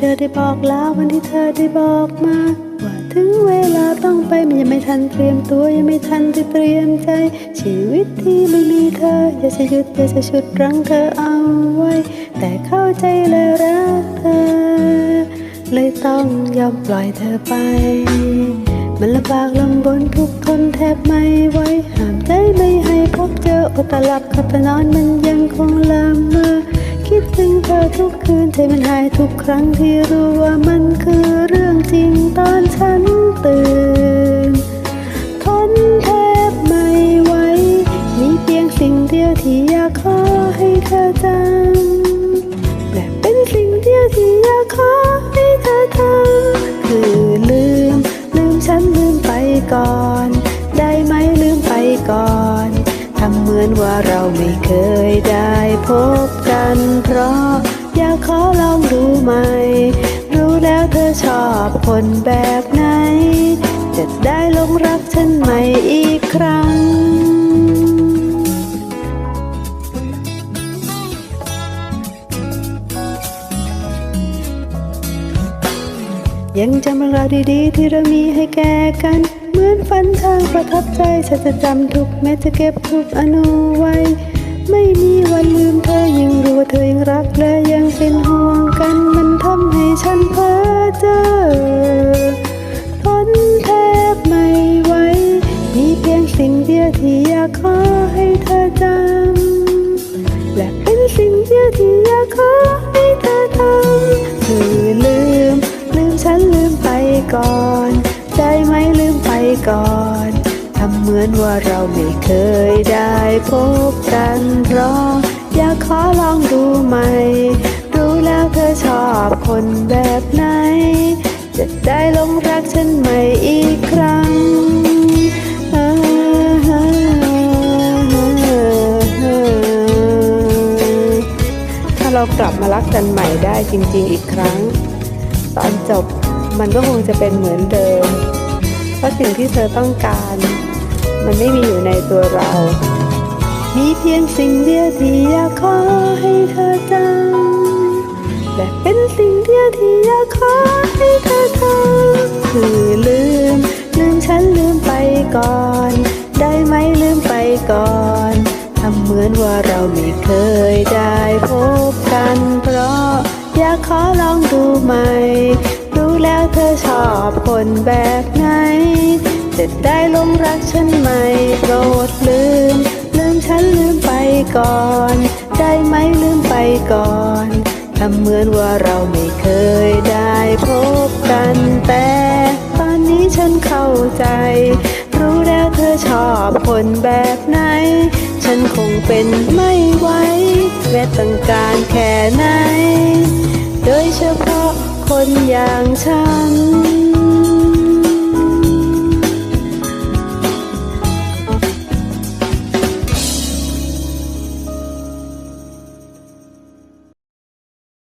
เธอได้บอกลาวันที่เธอได้บอกมา ว่าถึงเวลาต้องไปมันยังไม่ทันเตรียมตัวยังไม่ทันได้เตรียมใจ ชีวิตที่ไม่มีเธออยากจะหยุดอยากจะชุดรั้งเธอเอาไว้ แต่เข้าใจและรักเธอ เลยต้องยอมปล่อยเธอไป มันลำบากลำบนทุกทนแทบไม่ไหวห้ามใจไม่ให้พบเจออดตาหลับขับตานอนมันยังคงละเมอ คิดถึงเธอทุกคืนใจมันหายทุกครั้งที่รู้ว่ามันคือเรื่องจริงตอนฉันตื่นทนแทบไม่ไหวมีเพียงสิ่งเดียวที่อยากขอให้เธอจำและเป็นสิ่งเดียวที่อยากขอ เหมือนว่าเราไม่เคยได้พบกัน เพราะอยากขอลองดูไหม รู้แล้วเธอชอบคนแบบไหน จะได้หลงรักฉันใหม่อีกครั้งยังจำเรื่องราวดีๆ ที่เรามีให้แก่กัน เหมือนฝันทางประทับใจฉันจะจำทุกแม้จะเก็บทุกอนุไว้ ไม่ มือนว่าเราไม่เคยได้พบกันเพราะอยากขอลองดูใหม่รู้แล้วเธอชอบคนแบบไหน จะได้หลงรักฉันใหม่อีกครั้งถ้าเรากลับมารักกันใหม่ได้จริงๆอีกครั้ง ตอนจบมันก็คงจะเป็นเหมือนเดิมเพราะสิ่งที่เธอต้องการ มันไม่มีอยู่ในตัวเรา มีเพียงสิ่งเดียวที่อยากขอให้เธอจำและเป็นสิ่งเดียวที่อยากขอให้เธอทำคือลืม ลืมฉันลืมไปก่อน ได้ไหมลืมไปก่อนทำเหมือนว่าเราไม่เคยได้พบกัน เพราะอยากขอลองดูใหม่ รู้แล้วเธอชอบคนแบบไหน จะได้ลงรักฉันใหม่โปรดลืม ลืมฉันลืมไปก่อน ได้ไหมลืมไปก่อนทำเหมือนว่าเราไม่เคยได้พบกันแต่ ตอนนี้ฉันเข้าใจ รู้แล้วเธอชอบคนแบบไหน ฉันคงเป็นไม่ไหวแม้ต้องการแค่ไหน โดยเฉพาะคนอย่างฉัน